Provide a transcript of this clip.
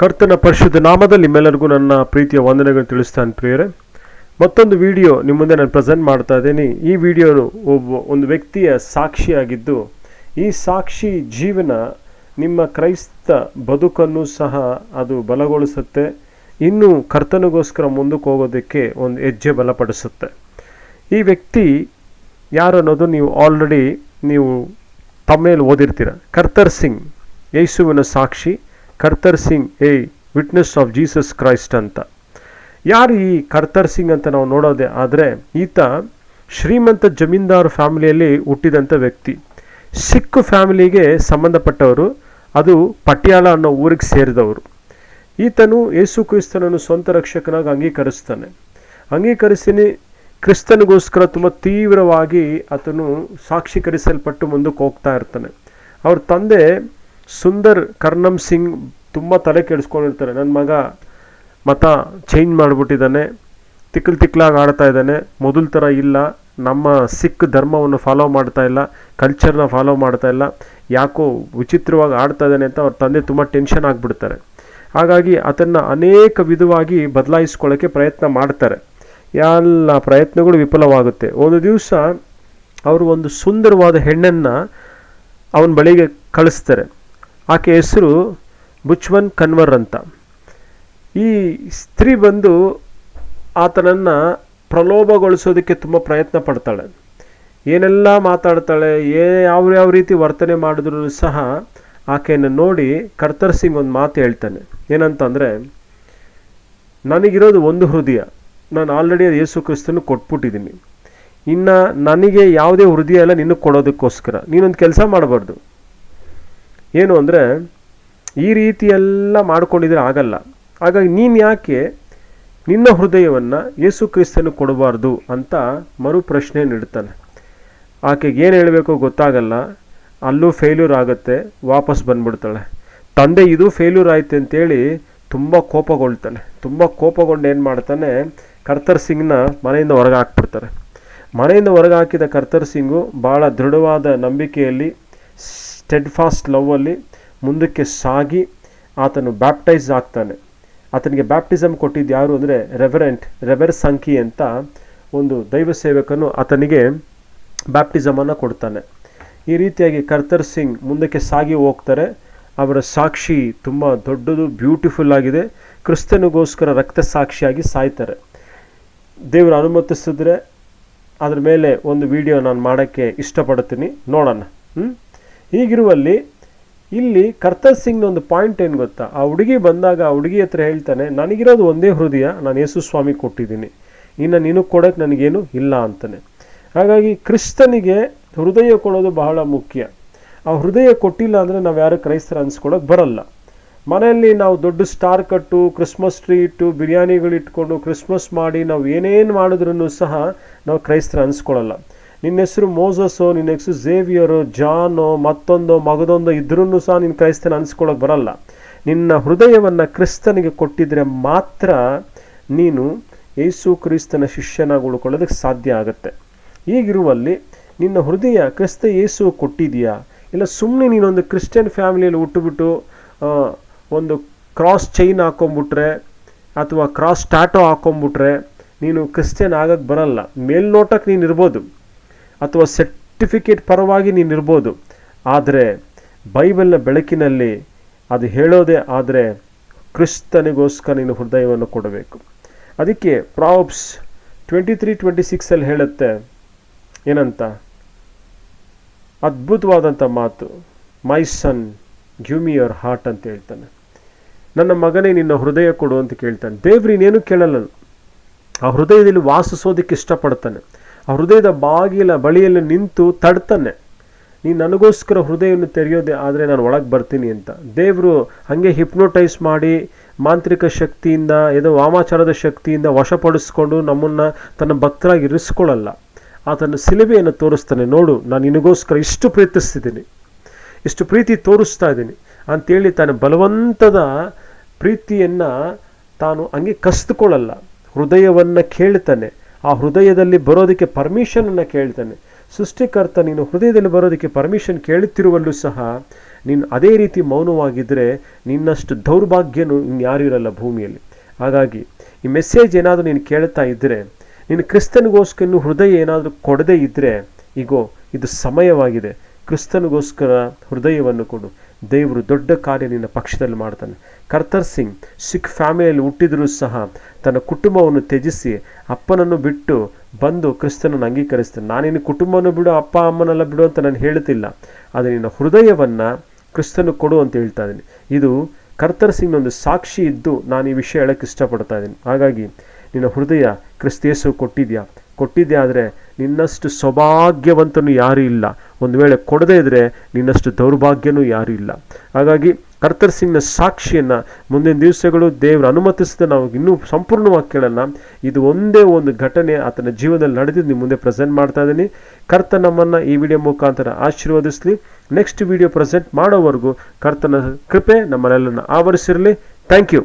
ಕರ್ತನ ಪರಿಶುದ್ಧ ನಾಮದಲ್ಲಿ ನಿಮ್ಮೆಲ್ಲರಿಗೂ ನನ್ನ ಪ್ರೀತಿಯ ವಂದನೆಗಳು ತಿಳಿಸ್ತಾನೆ ಪ್ರಿಯರೇ. ಮತ್ತೊಂದು ವಿಡಿಯೋ ನಿಮ್ಮ ಮುಂದೆ ನಾನು ಪ್ರೆಸೆಂಟ್ ಮಾಡ್ತಾ ಇದ್ದೀನಿ. ಈ ವಿಡಿಯೋ ಒಬ್ಬ, ಒಂದು ವ್ಯಕ್ತಿಯ ಸಾಕ್ಷಿಯಾಗಿದ್ದು, ಈ ಸಾಕ್ಷಿ ಜೀವನ ನಿಮ್ಮ ಕ್ರೈಸ್ತ ಬದುಕನ್ನು ಸಹ ಅದು ಬಲಗೊಳಿಸುತ್ತೆ. ಇನ್ನೂ ಕರ್ತನಿಗೋಸ್ಕರ ಮುಂದಕ್ಕೆ ಹೋಗೋದಕ್ಕೆ ಒಂದು ಹೆಜ್ಜೆ ಬಲಪಡಿಸುತ್ತೆ. ಈ ವ್ಯಕ್ತಿ ಯಾರು ಅನ್ನೋದು ನೀವು ಆಲ್ರೆಡಿ ನೀವು ತಮ್ಮೇಲಿ ಓದಿರ್ತೀರ. ಕರ್ತರ್ ಸಿಂಗ್, ಯೇಸುವಿನ ಸಾಕ್ಷಿ. ಕರ್ತರ್ ಸಿಂಗ್ ಏ ವಿಟ್ನೆಸ್ ಆಫ್ ಜೀಸಸ್ ಕ್ರೈಸ್ಟ್ ಅಂತ. ಯಾರು ಈ ಕರ್ತರ್ ಸಿಂಗ್ ಅಂತ ನಾವು ನೋಡೋದೆ ಆದರೆ ಈತ ಶ್ರೀಮಂತ ಜಮೀನ್ದಾರ್ ಫ್ಯಾಮಿಲಿಯಲ್ಲಿ ಹುಟ್ಟಿದಂಥ ವ್ಯಕ್ತಿ. ಸಿಖ್ ಫ್ಯಾಮಿಲಿಗೆ ಸಂಬಂಧಪಟ್ಟವರು, ಅದು ಪಟಿಯಾಲ ಅನ್ನೋ ಊರಿಗೆ ಸೇರಿದವರು. ಈತನು ಯೇಸು ಕ್ರಿಸ್ತನನ್ನು ಸ್ವಂತ ರಕ್ಷಕನಾಗಿ ಅಂಗೀಕರಿಸ್ತಾನೆ. ಅಂಗೀಕರಿಸಿನಿ, ಕ್ರಿಸ್ತನಿಗೋಸ್ಕರ ತುಂಬ ತೀವ್ರವಾಗಿ ಆತನು ಸಾಕ್ಷೀಕರಿಸಲ್ಪಟ್ಟು ಮುಂದಕ್ಕೆ ಹೋಗ್ತಾ ಇರ್ತಾನೆ. ಅವ್ರ ತಂದೆ ಸುಂದರ್ ಕರ್ನಮ್ ಸಿಂಗ್ ತುಂಬ ತಲೆ ಕೆಡಿಸ್ಕೊಂಡಿರ್ತಾರೆ. ನನ್ನ ಮಗ ಮತ ಚೇಂಜ್ ಮಾಡಿಬಿಟ್ಟಿದ್ದಾನೆ. ತಿಕ್ಕಲು ತಿಕ್ಲಾಗಿ ಆಡ್ತಾ ಇದ್ದಾನೆ. ಮೊದಲ ಥರ ಇಲ್ಲ. ನಮ್ಮ ಸಿಖ್ ಧರ್ಮವನ್ನು ಫಾಲೋ ಮಾಡ್ತಾ ಇಲ್ಲ. ಕಲ್ಚರ್ನ ಫಾಲೋ ಮಾಡ್ತಾ ಇಲ್ಲ. ಯಾಕೋ ವಿಚಿತ್ರವಾಗಿ ಆಡ್ತಾ ಇದ್ದಾನೆ ಅಂತ ಅವ್ರ ತಂದೆ ತುಂಬ ಟೆನ್ಷನ್ ಆಗಿಬಿಡ್ತಾರೆ. ಹಾಗಾಗಿ ಅದನ್ನು ಅನೇಕ ವಿಧವಾಗಿ ಬದಲಾಯಿಸ್ಕೊಳ್ಳೋಕ್ಕೆ ಪ್ರಯತ್ನ ಮಾಡ್ತಾರೆ. ಎಲ್ಲ ಪ್ರಯತ್ನಗಳು ವಿಫಲವಾಗುತ್ತೆ. ಒಂದು ದಿವಸ ಅವರು ಒಂದು ಸುಂದರವಾದ ಹೆಣ್ಣನ್ನು ಅವನ ಬಳಿಗೆ ಕಳಿಸ್ತಾರೆ. ಆಕೆ ಹೆಸರು ಬುಚ್ವನ್ ಕನ್ವರ್ ಅಂತ. ಈ ಸ್ತ್ರೀ ಬಂದು ಆತನನ್ನು ಪ್ರಲೋಭಗೊಳಿಸೋದಕ್ಕೆ ತುಂಬ ಪ್ರಯತ್ನ ಪಡ್ತಾಳೆ. ಏನೆಲ್ಲ ಮಾತಾಡ್ತಾಳೆ, ಏ ಯಾವ ಯಾವ ರೀತಿ ವರ್ತನೆ ಮಾಡಿದ್ರು ಸಹ ಆಕೆಯನ್ನು ನೋಡಿ ಕರ್ತರ್ ಸಿಂಗ್ ಒಂದು ಮಾತು ಹೇಳ್ತಾನೆ. ಏನಂತಂದರೆ, ನನಗಿರೋದು ಒಂದು ಹೃದಯ. ನಾನು ಆಲ್ರೆಡಿ ಯೇಸು ಕ್ರಿಸ್ತನು ಕೊಟ್ಬಿಟ್ಟಿದ್ದೀನಿ. ಇನ್ನು ನನಗೆ ಯಾವುದೇ ಹೃದಯ ಇಲ್ಲ ನಿನಗೆ ಕೊಡೋದಕ್ಕೋಸ್ಕರ. ನೀನೊಂದು ಕೆಲಸ ಮಾಡಬಾರ್ದು. ಏನು ಅಂದರೆ, ಈ ರೀತಿಯೆಲ್ಲ ಮಾಡಿಕೊಂಡಿದ್ರೆ ಆಗಲ್ಲ. ಹಾಗಾಗಿ ನೀನು ಯಾಕೆ ನಿನ್ನ ಹೃದಯವನ್ನು ಯೇಸು ಕ್ರಿಸ್ತನು ಕೊಡಬಾರ್ದು ಅಂತ ಮರು ಪ್ರಶ್ನೆ ನೀಡ್ತಾನೆ. ಆಕೆಗೆ ಏನು ಹೇಳಬೇಕು ಗೊತ್ತಾಗಲ್ಲ. ಅಲ್ಲೂ ಫೇಲ್ಯೂರ್ ಆಗುತ್ತೆ, ವಾಪಸ್ ಬಂದ್ಬಿಡ್ತಾಳೆ. ತಂದೆ, ಇದು ಫೇಲ್ಯೂರ್ ಆಯ್ತು ಅಂತೇಳಿ ತುಂಬ ಕೋಪಗೊಳ್ತಾನೆ. ತುಂಬ ಕೋಪಗೊಂಡು ಏನು ಮಾಡ್ತಾನೆ, ಕರ್ತರ್ ಸಿಂಗ್ನ ಮನೆಯಿಂದ ಹೊರಗೆ ಹಾಕ್ಬಿಡ್ತಾರೆ. ಮನೆಯಿಂದ ಹೊರಗೆ ಹಾಕಿದ ಕರ್ತರ್ ಸಿಂಗು ಭಾಳ ದೃಢವಾದ ನಂಬಿಕೆಯಲ್ಲಿ ಸ್ಟೆಡ್ ಫಾಸ್ಟ್ ಲವ್ವಲ್ಲಿ ಮುಂದಕ್ಕೆ ಸಾಗಿ ಆತನು ಬ್ಯಾಪ್ಟೈಸ್ ಆಗ್ತಾನೆ. ಆತನಿಗೆ ಬ್ಯಾಪ್ಟಿಸಮ್ ಕೊಟ್ಟಿದ್ದು ಯಾರು ಅಂದರೆ ರೆವರೆಂಟ್ ರೆವರ್ ಸಂಕಿ ಅಂತ ಒಂದು ದೈವ ಸೇವಕನು ಆತನಿಗೆ ಬ್ಯಾಪ್ಟಿಸಮನ್ನು ಕೊಡ್ತಾನೆ. ಈ ರೀತಿಯಾಗಿ ಕರ್ತರ್ ಸಿಂಗ್ ಮುಂದಕ್ಕೆ ಸಾಗಿ ಹೋಗ್ತಾರೆ. ಅವರ ಸಾಕ್ಷಿ ತುಂಬ ದೊಡ್ಡದು ಬ್ಯೂಟಿಫುಲ್ ಆಗಿದೆ. ಕ್ರಿಸ್ತನಿಗೋಸ್ಕರ ರಕ್ತ ಸಾಕ್ಷಿಯಾಗಿ ಸಾಯ್ತಾರೆ. ದೇವರು ಅನುಮತಿಸಿದ್ರೆ ಅದ್ರ ಮೇಲೆ ಒಂದು ವಿಡಿಯೋ ನಾನು ಮಾಡೋಕ್ಕೆ ಇಷ್ಟಪಡ್ತೀನಿ. ನೋಡೋಣ. ಹ್ಞೂ ಹೀಗಿರುವಲ್ಲಿ ಇಲ್ಲಿ ಕರ್ತರ್ ಸಿಂಗ್ನ ಒಂದು ಪಾಯಿಂಟ್ ಏನು ಗೊತ್ತಾ? ಆ ಹುಡುಗಿ ಬಂದಾಗ ಆ ಹುಡುಗಿ ಹತ್ರ ಹೇಳ್ತಾನೆ, ನನಗಿರೋದು ಒಂದೇ ಹೃದಯ, ನಾನು ಯೇಸು ಸ್ವಾಮಿ ಕೊಟ್ಟಿದ್ದೀನಿ. ಇನ್ನು ನೀನು ಕೊಡೋಕ್ಕೆ ನನಗೇನು ಇಲ್ಲ, ಅಂತಾನೆ. ಹಾಗಾಗಿ ಕ್ರಿಸ್ತನಿಗೆ ಹೃದಯ ಕೊಡೋದು ಬಹಳ ಮುಖ್ಯ. ಆ ಹೃದಯ ಕೊಟ್ಟಿಲ್ಲ ಅಂದರೆ ನಾವು ಯಾರು ಕ್ರೈಸ್ತರ ಅನ್ಸ್ಕೊಳಕ್ಕೆ ಬರಲ್ಲ. ಮನೆಯಲ್ಲಿ ನಾವು ದೊಡ್ಡ ಸ್ಟಾರ್ ಕಟ್ಟು, ಕ್ರಿಸ್ಮಸ್ ಟ್ರೀ ಇಟ್ಟು ಬಿರಿಯಾನಿಗಳು ಇಟ್ಕೊಂಡು ಕ್ರಿಸ್ಮಸ್ ಮಾಡಿ ನಾವು ಏನೇನು ಮಾಡಿದ್ರೂ ಸಹ ನಾವು ಕ್ರೈಸ್ತರ ಅನ್ಸ್ಕೊಳ್ಳಲ್ಲ ನಿನ್ನ ಹೆಸರು ಮೋಸಸ್ಸೋ ನಿನ್ನ ಹೆಸರು ಝೇವಿಯರು, ಜಾನೋ, ಮತ್ತೊಂದು, ಮಗದೊಂದೋ ಇದ್ರೂ ಸಹ ನಿನ್ನ ಕ್ರೈಸ್ತನ ಅನಿಸ್ಕೊಳ್ಳೋಕೆ ಬರಲ್ಲ. ನಿನ್ನ ಹೃದಯವನ್ನು ಕ್ರಿಸ್ತನಿಗೆ ಕೊಟ್ಟಿದ್ರೆ ಮಾತ್ರ ನೀನು ಯೇಸು ಕ್ರಿಸ್ತನ ಶಿಷ್ಯನಾಗಿ ಉಳ್ಕೊಳ್ಳೋದಕ್ಕೆ ಸಾಧ್ಯ ಆಗುತ್ತೆ. ಈಗಿರುವಲ್ಲಿ ನಿನ್ನ ಹೃದಯ ಕ್ರಿಸ್ತ ಯೇಸು ಕೊಟ್ಟಿದೆಯಾ? ಇಲ್ಲ ಸುಮ್ಮನೆ ನೀನೊಂದು ಕ್ರಿಶ್ಚಿಯನ್ ಫ್ಯಾಮಿಲಿಯಲ್ಲಿ ಹುಟ್ಟುಬಿಟ್ಟು ಒಂದು ಕ್ರಾಸ್ ಚೈನ್ ಹಾಕೊಂಬಿಟ್ರೆ ಅಥವಾ ಕ್ರಾಸ್ ಟ್ಯಾಟೋ ಹಾಕೊಂಬಿಟ್ರೆ ನೀನು ಕ್ರಿಶ್ಚಿಯನ್ ಆಗೋಕ್ಕೆ ಬರಲ್ಲ. ಮೇಲ್ನೋಟಕ್ಕೆ ನೀನು ಇರ್ಬೋದು. ಅಥವಾ ಸರ್ಟಿಫಿಕೇಟ್ ಪರವಾಗಿ ನೀನು ಇರ್ಬೋದು ಆದರೆ ಬೈಬಲ್ನ ಬೆಳಕಿನಲ್ಲಿ ಅದು ಹೇಳೋದೇ ಆದರೆ ಕ್ರಿಸ್ತನಿಗೋಸ್ಕರ ನೀನು ಹೃದಯವನ್ನು ಕೊಡಬೇಕು. ಅದಕ್ಕೆ ಪ್ರಾಬ್ಸ್ ಟ್ವೆಂಟಿ ತ್ರೀ ಟ್ವೆಂಟಿ ಸಿಕ್ಸಲ್ಲಿ ಹೇಳುತ್ತೆ ಏನಂತ? ಅದ್ಭುತವಾದಂಥ ಮಾತು. My son give me your heart ಅಂತ ಹೇಳ್ತಾನೆ. ನನ್ನ ಮಗನೇ, ನಿನ್ನ ಹೃದಯ ಕೊಡು ಅಂತ ಕೇಳ್ತಾನೆ. ದೇವ್ರು ಇನ್ನೇನು ಕೇಳಲ್ಲ. ಆ ಹೃದಯದಲ್ಲಿ ವಾಸಿಸೋದಕ್ಕೆ ಇಷ್ಟಪಡ್ತಾನೆ. ಹೃದಯದ ಬಾಗಿಲ ಬಳಿಯಲ್ಲಿ ನಿಂತು ತಡ್ತಾನೆ. ನೀನು ನನಗೋಸ್ಕರ ಹೃದಯವನ್ನು ತೆರೆಯೋದೆ ಆದರೆ ನಾನು ಒಳಗೆ ಬರ್ತೀನಿ ಅಂತ. ದೇವರು ಹಾಗೆ ಹಿಪ್ನೋಟೈಸ್ ಮಾಡಿ ಮಾಂತ್ರಿಕ ಶಕ್ತಿಯಿಂದ ಏನೋ ವಾಮಾಚಾರದ ಶಕ್ತಿಯಿಂದ ವಶಪಡಿಸ್ಕೊಂಡು ನಮ್ಮನ್ನು ತನ್ನ ಭಕ್ತರಾಗಿ ಇರಿಸ್ಕೊಳ್ಳಲ್ಲ. ಆತನ ಸಿಲುಬೆಯನ್ನು ತೋರಿಸ್ತಾನೆ, ನೋಡು, ನಾನು ನಿನಗೋಸ್ಕರ ಇಷ್ಟು ಪ್ರೀತಿಸ್ತಿದ್ದೀನಿ. ಇಷ್ಟು ಪ್ರೀತಿ ತೋರಿಸ್ತಾ ಇದ್ದೀನಿ. ಅಂತೇಳಿ ತನ್ನ ಬಲವಂತದ ಪ್ರೀತಿಯನ್ನು ತಾನು ಹಂಗೆ ಕಸಿದುಕೊಳ್ಳಲ್ಲ. ಹೃದಯವನ್ನು ಕೇಳ್ತಾನೆ. ಆ ಹೃದಯದಲ್ಲಿ ಬರೋದಕ್ಕೆ ಪರ್ಮಿಷನನ್ನು ಕೇಳ್ತಾನೆ. ಸೃಷ್ಟಿಕರ್ತ ನೀನು ಹೃದಯದಲ್ಲಿ ಬರೋದಕ್ಕೆ ಪರ್ಮಿಷನ್ ಕೇಳುತ್ತಿರುವಲ್ಲೂ ಸಹ, ನೀನು ಅದೇ ರೀತಿ ಮೌನವಾಗಿದ್ದರೆ ನಿನ್ನಷ್ಟು ದೌರ್ಭಾಗ್ಯನು ಇನ್ಯಾರೂ ಇರಲ್ಲ ಭೂಮಿಯಲ್ಲಿ. ಹಾಗಾಗಿ, ಈ ಮೆಸೇಜ್ ಏನಾದರೂ ನೀನು ಕೇಳ್ತಾ ಇದ್ದರೆ ನೀನು ಕ್ರಿಸ್ತನಿಗೋಸ್ಕರ ಹೃದಯ ಏನಾದರೂ ಕೊಡದೇ ಇದ್ದರೆ ಈಗೋ ಇದು ಸಮಯವಾಗಿದೆ. ಕ್ರಿಸ್ತನಿಗೋಸ್ಕರ ಹೃದಯವನ್ನು ಕೊಡು. ದೇವರು ದೊಡ್ಡ ಕಾರ್ಯ ನಿನ್ನ ಪಕ್ಷದಲ್ಲಿ ಮಾಡ್ತಾನೆ. ಕರ್ತರ್ ಸಿಂಗ್ ಸಿಖ್ ಫ್ಯಾಮಿಲಿಯಲ್ಲಿ ಹುಟ್ಟಿದರೂ ಸಹ ತನ್ನ ಕುಟುಂಬವನ್ನು ತ್ಯಜಿಸಿ ಅಪ್ಪನನ್ನು ಬಿಟ್ಟು ಬಂದು ಕ್ರಿಸ್ತನನ್ನು ಅಂಗೀಕರಿಸ್ತಾನೆ. ನಾನಿನ್ನು ಕುಟುಂಬವನ್ನು ಬಿಡು, ಅಪ್ಪ ಅಮ್ಮನೆಲ್ಲ ಬಿಡು ಅಂತ ನಾನು ಹೇಳ್ತಿಲ್ಲ. ಆದರೆ ನಿನ್ನ ಹೃದಯವನ್ನು ಕ್ರಿಸ್ತನು ಕೊಡು ಅಂತ ಹೇಳ್ತಾ ಇದ್ದೀನಿ. ಇದು ಕರ್ತರ್ ಸಿಂಗ್ ಒಂದು ಸಾಕ್ಷಿ ಇದ್ದು ನಾನು ಈ ವಿಷಯ ಹೇಳಕ್ಕೆ ಇಷ್ಟಪಡ್ತಾ ಇದ್ದೀನಿ. ಹಾಗಾಗಿ ನಿನ್ನ ಹೃದಯ ಕ್ರಿಸ್ತೇಸು ಕೊಟ್ಟಿದ್ಯಾ? ಕೊಟ್ಟಿದ್ದೆ ಆದರೆ ನಿನ್ನಷ್ಟು ಸೌಭಾಗ್ಯವಂತನು ಯಾರೂ ಇಲ್ಲ. ಒಂದು ವೇಳೆ ಕೊಡದೇ ಇದ್ದರೆ ನಿನ್ನಷ್ಟು ದೌರ್ಭಾಗ್ಯನೂ ಯಾರೂ ಇಲ್ಲ. ಹಾಗಾಗಿ ಕರ್ತರ್ ಸಿಂಗ್ನ ಸಾಕ್ಷಿಯನ್ನು ಮುಂದಿನ ದಿವಸಗಳು ದೇವರು ಅನುಮತಿಸಿದ ನಾವು ಇನ್ನೂ ಸಂಪೂರ್ಣವಾಗಿ ಕೇಳೋಣ. ಇದು ಒಂದೇ ಒಂದು ಘಟನೆ ಆತನ ಜೀವನದಲ್ಲಿ ನಡೆದಿದ್ದು ನಿಮ್ಮ ಮುಂದೆ ಪ್ರೆಸೆಂಟ್ ಮಾಡ್ತಾ ಇದ್ದೀನಿ. ಕರ್ತ ನಮ್ಮನ್ನು ಈ ವಿಡಿಯೋ ಮುಖಾಂತರ ಆಶೀರ್ವದಿಸಲಿ. ನೆಕ್ಸ್ಟ್ ವಿಡಿಯೋ ಪ್ರೆಸೆಂಟ್ ಮಾಡೋವರೆಗೂ ಕರ್ತನ ಕೃಪೆ ನಮ್ಮನ್ನೆಲ್ಲರನ್ನ ಆವರಿಸಿರಲಿ. Thank you